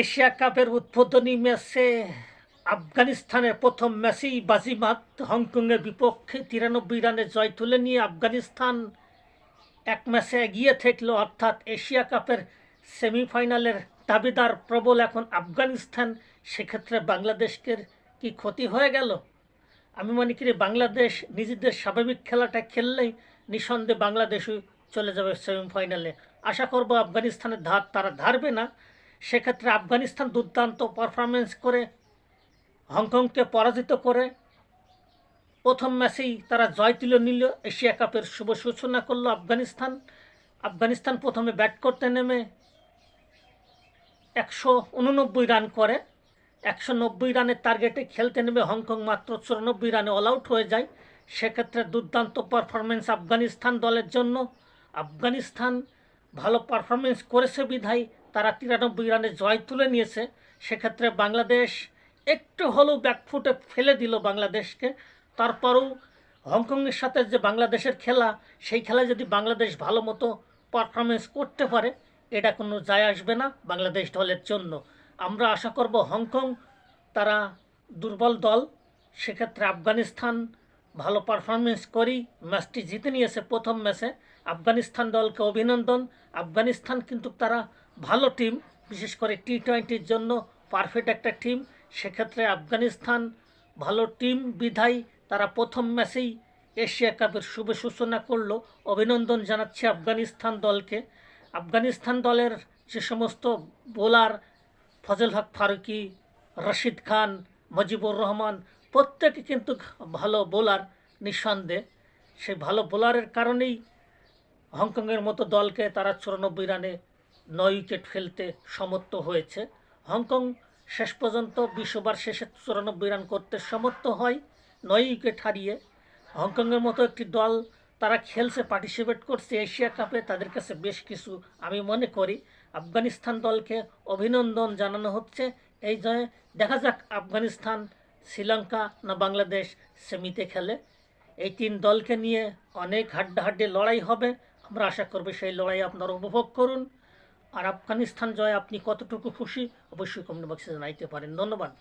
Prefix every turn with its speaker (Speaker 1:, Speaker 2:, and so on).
Speaker 1: Asia কাপের উদ্বোধনী ম্যাচে আফগানিস্তানের প্রথম ম্যাচেই বাজিমাত হংকংয়ের বিপক্ষে তিরানব্বই রানে জয় তুলে নিয়ে আফগানিস্তান এক ম্যাচে এগিয়ে থাকল। অর্থাৎ এশিয়া কাপের সেমিফাইনালের দাবিদার প্রবল এখন আফগানিস্তান। সেক্ষেত্রে বাংলাদেশকে কি ক্ষতি হয়ে গেল? আমি মনে করি বাংলাদেশ নিজেদের স্বাভাবিক খেলাটা খেললেই নিঃসন্দেহে বাংলাদেশই চলে যাবে সেমিফাইনালে। আশা করব আফগানিস্তানের ধার তারা ধারবে না। সেক্ষেত্রে আফগানিস্তান দুর্দান্ত পারফরমেন্স করে, হংকংকে পরাজিত করে, প্রথম ম্যাচেই তারা জয় তুলে নিল এশিয়া কাপের শুভ সূচনা করল আফগানিস্তান। আফগানিস্তান প্রথমে ব্যাট করতে নেমে একশো উননব্বই রান করে। একশো নব্বই রানের টার্গেটে খেলতে নেমে হংকং মাত্র চুরানব্বই রানে অল আউট হয়ে যায়। সেক্ষেত্রে দুর্দান্ত পারফরমেন্স আফগানিস্তান দলের জন্য। আফগানিস্তান ভালো পারফরমেন্স করেছে বিধায় তারা তিরানব্বই রানে জয় তুলে নিয়েছে। সেক্ষেত্রে বাংলাদেশ একটু হলেও ব্যাকফুটে ফেলে দিল বাংলাদেশকে। তারপরেও হংকংয়ের সাথে যে বাংলাদেশের খেলা, সেই খেলায় যদি বাংলাদেশ ভালো মতো পারফরমেন্স করতে পারে, এটা কোনো যায় আসবে না বাংলাদেশ দলের জন্য। আমরা আশা করব হংকং তারা দুর্বল দল। সেক্ষেত্রে আফগানিস্তান ভালো পারফরমেন্স করি ম্যাচটি জিতে নিয়েছে প্রথম ম্যাচে আফগানিস্তান দলকে অভিনন্দন। আফগানিস্তান কিন্তু তারা ভালো টিম বিশেষ করে টি টোয়েন্টির জন্য পারফেক্ট একটা টিম সেক্ষেত্রে আফগানিস্তান ভালো টিম বিধায়, তারা প্রথম ম্যাচেই এশিয়া কাপের শুভ সূচনা করল। অভিনন্দন জানাচ্ছে আফগানিস্তান দলকে। আফগানিস্তান দলের যে সমস্ত বোলার ফজল হক ফারুকি, রশিদ খান, মজিবুর রহমান প্রত্যেকে কিন্তু ভালো বোলার নিঃসন্দেহে। সেই ভালো বোলারের কারণেই হংকংয়ের মতো দলকে তারা চুরানব্বই রানে নয় উইকেট ফেলতে সমর্থ হয়েছে। হংকং শেষ পর্যন্ত বিশ ওভার শেষে চুরানব্বই রান করতে সমর্থ হয়, নয় উইকেট হারিয়ে। হংকংয়ের মতো একটি দল তারা খেলছে, পার্টিসিপেট করছে, এশিয়া কাপে তাদের কাছে বেশ কিছু আমি মনে করি। আফগানিস্তান দলকে অভিনন্দন জানানো হচ্ছে। এই জয়ে দেখা যাক আফগানিস্তান শ্রীলঙ্কা না বাংলাদেশ সেমিতে খেলে। এই তিন দলকে নিয়ে অনেক হাড্ডাহাড্ডি লড়াই হবে। আমরা আশা করব সেই লড়াই আপনারা উপভোগ করুন। আর আফগানিস্তান জয় আপনি কতটুকু খুশি অবশ্যই কমেন্ট বক্সে জানাইতে পারেন। ধন্যবাদ।